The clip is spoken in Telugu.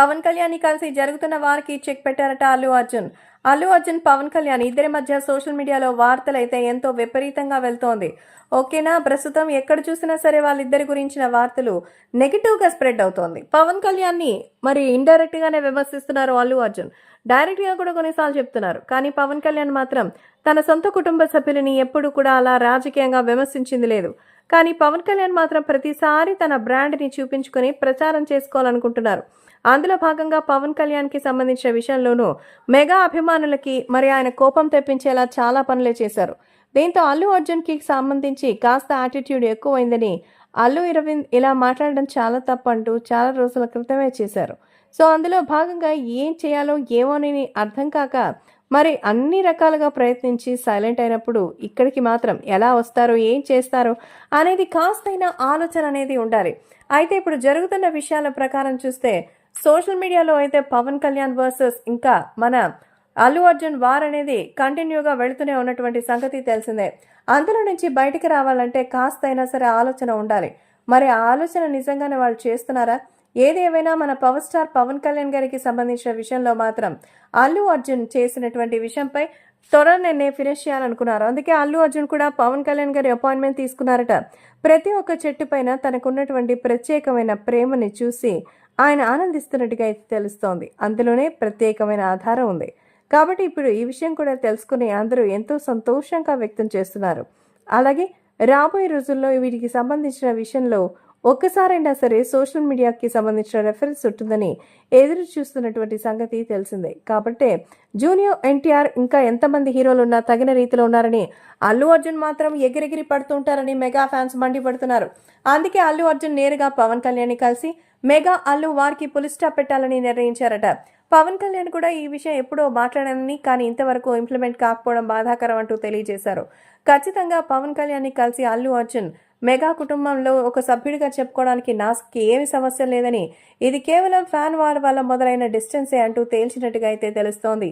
పవన్ కళ్యాణ్ కలిసి జరుగుతున్న వారికి చెక్ పెట్టారట అల్లు అర్జున్. అల్లు అర్జున్ పవన్ కళ్యాణ్ ఇద్దరి మధ్య సోషల్ మీడియాలో వార్తలైతే ఎంతో విపరీతంగా వెళ్తోంది. ఓకేనా? ప్రస్తుతం ఎక్కడ చూసినా సరే వాళ్ళిద్దరి గురించిన వార్తలు నెగిటివ్గా స్ప్రెడ్ అవుతోంది. పవన్ కళ్యాణ్ని మరి ఇండైరెక్ట్ గానే విమర్శిస్తున్నారు అల్లు అర్జున్. డైరెక్ట్గా కూడా కొన్నిసార్లు చెప్తున్నారు. కానీ పవన్ కళ్యాణ్ మాత్రం తన సొంత కుటుంబ సభ్యులని ఎప్పుడు కూడా అలా రాజకీయంగా విమర్శించింది లేదు. కానీ పవన్ కళ్యాణ్ మాత్రం ప్రతిసారి తన బ్రాండ్ని చూపించుకొని ప్రచారం చేసుకోవాలనుకుంటున్నారు. అందులో భాగంగా పవన్ కళ్యాణ్కి సంబంధించిన విషయంలోనూ మెగా అభిమానులకి మరి ఆయన కోపం తెప్పించేలా చాలా పనులే చేశారు. దీంతో అల్లు అర్జున్కి సంబంధించి కాస్త యాటిట్యూడ్ ఎక్కువైందని అల్లు ఇరవింద్ ఇలా మాట్లాడడం చాలా తప్పంటూ చాలా రోజుల క్రితమే చేశారు. సో అందులో భాగంగా ఏం చేయాలో ఏమోనని అర్థం కాక మరి అన్ని రకాలుగా ప్రయత్నించి సైలెంట్ అయినప్పుడు ఇక్కడికి మాత్రం ఎలా వస్తారో ఏం చేస్తారో అనేది కాస్తైనా ఆలోచన అనేది ఉండాలి. అయితే ఇప్పుడు జరుగుతున్న విషయాల ప్రకారం చూస్తే సోషల్ మీడియాలో అయితే పవన్ కళ్యాణ్ వర్సెస్ ఇంకా మన అల్లు అర్జున్ వార్ అనేది కంటిన్యూగా వెళుతూనే ఉన్నటువంటి సంగతి తెలిసిందే. అందులో నుంచి బయటికి రావాలంటే కాస్తైనా సరే ఆలోచన ఉండాలి. మరి ఆ ఆలోచన నిజంగానే వాళ్ళు చేస్తున్నారా? ఏదేమైనా మన పవర్ స్టార్ పవన్ కళ్యాణ్ గారికి సంబంధించిన విషయంలో మాత్రం అల్లు అర్జున్ చేసినటువంటి విషయంపై త్వరనే ఫినిష్ చేయాలనుకున్నారు. అందుకే అల్లు అర్జున్ కూడా పవన్ కళ్యాణ్ గారి అపాయింట్మెంట్ తీసుకున్నారట. ప్రతి ఒక్క చెట్టు పైన తనకున్నటువంటి ప్రత్యేకమైన ప్రేమని చూసి ఆయన ఆనందిస్తున్నట్టుగా అయితే తెలుస్తోంది. అందులోనే ప్రత్యేకమైన ఆధారం ఉంది. కాబట్టి ఇప్పుడు ఈ విషయం కూడా తెలుసుకుని అందరూ ఎంతో సంతోషంగా వ్యక్తం చేస్తున్నారు. అలాగే రాబోయే రోజుల్లో వీటికి సంబంధించిన విషయంలో ఒక్కసారైనా సరే సోషల్ మీడియాకి సంబంధించిన రెఫరెన్స్ ఉంటుందని ఎదురు చూస్తున్నటువంటి సంగతి తెలిసిందే. కాబట్టే జూనియర్ ఎన్టీఆర్ ఇంకా ఎంతమంది హీరోలు ఉన్నా తగిన రీతిలో ఉన్నారని అల్లు అర్జున్ మాత్రం ఎగిరెగిరి పడుతుంటారని మెగా ఫ్యాన్స్ మండిపడుతున్నారు. అందుకే అల్లు అర్జున్ నేరుగా పవన్ కళ్యాణ్ కలిసి మెగా అల్లు వారికి పులి స్టాప్ పెట్టాలని నిర్ణయించారట. పవన్ కళ్యాణ్ కూడా ఈ విషయం ఎప్పుడో మాట్లాడానని కానీ ఇంతవరకు ఇంప్లిమెంట్ కాకపోవడం బాధాకరం అంటూ తెలియజేశారు. ఖచ్చితంగా పవన్ కళ్యాణ్ని కలిసి అల్లు అర్జున్ మెగా కుటుంబంలో ఒక సభ్యుడిగా చెప్పుకోవడానికి నాస్కి ఏమి సమస్య లేదని ఇది కేవలం ఫ్యాన్ వార్ వల్ల మొదలైన డిస్టెన్సే అంటూ తేల్చినట్టుగా అయితే తెలుస్తోంది.